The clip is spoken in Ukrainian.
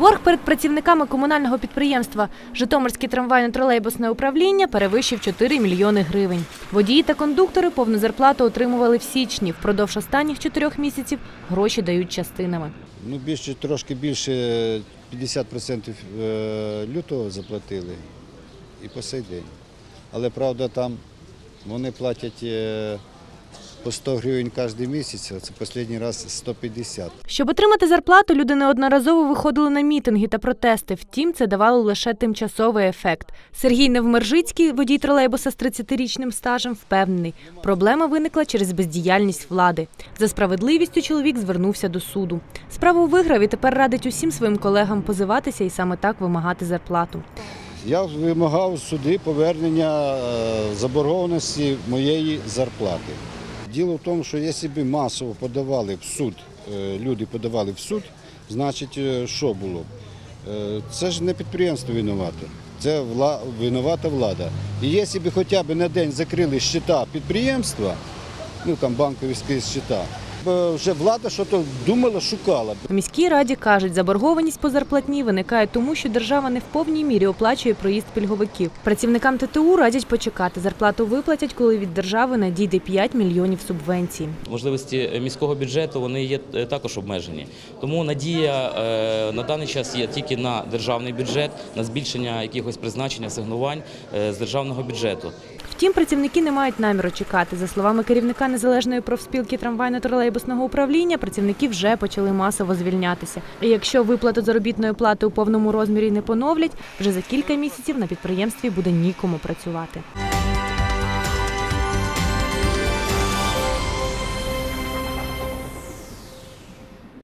Борг перед працівниками комунального підприємства Житомирське трамвайно-тролейбусне управління перевищив 4 мільйони гривень. Водії та кондуктори повну зарплату отримували в січні. Впродовж останніх чотирьох місяців гроші дають частинами. Ну, більше, трошки більше 50% е, лютого заплатили і по сей день. Але правда там вони платять е, по 100 гривень кожен місяць, а це останній раз 150. Щоб отримати зарплату, люди неодноразово виходили на мітинги та протести. Втім, це давало лише тимчасовий ефект. Сергій Невмержицький, водій тролейбуса з 30-річним стажем, впевнений, проблема виникла через бездіяльність влади. За справедливістю чоловік звернувся до суду. Справу виграв і тепер радить усім своїм колегам позиватися і саме так вимагати зарплату. Я вимагав суди повернення е, заборгованості моєї зарплати. Діло в тому, що якщо б масово подавали в суд, е, люди подавали в суд, значить, е, що було? б? Е, Це ж не підприємство винувате, це винувата влада. І якщо б хоча б на день закрили щита підприємства, ну там банківські щита, б вже влада щось думала, шукала. У міській раді кажуть, заборгованість по зарплатні виникає тому, що держава не в повній мірі оплачує проїзд пільговиків. Працівникам ТТУ радять почекати. Зарплату виплатять, коли від держави надійде 5 мільйонів субвенцій. Можливості міського бюджету вони є е, також обмежені. Тому надія е, на даний час є тільки на державний бюджет, на збільшення якихось призначень, асигнувань е, з державного бюджету. Втім, працівники не мають наміру чекати. За словами керівника незалежної профспілки трамвайно-тролейбусного управління, працівники вже почали масово звільнятися. І якщо виплату заробітної плати у повному розмірі не поновлять, вже за кілька місяців на підприємстві буде нікому працювати.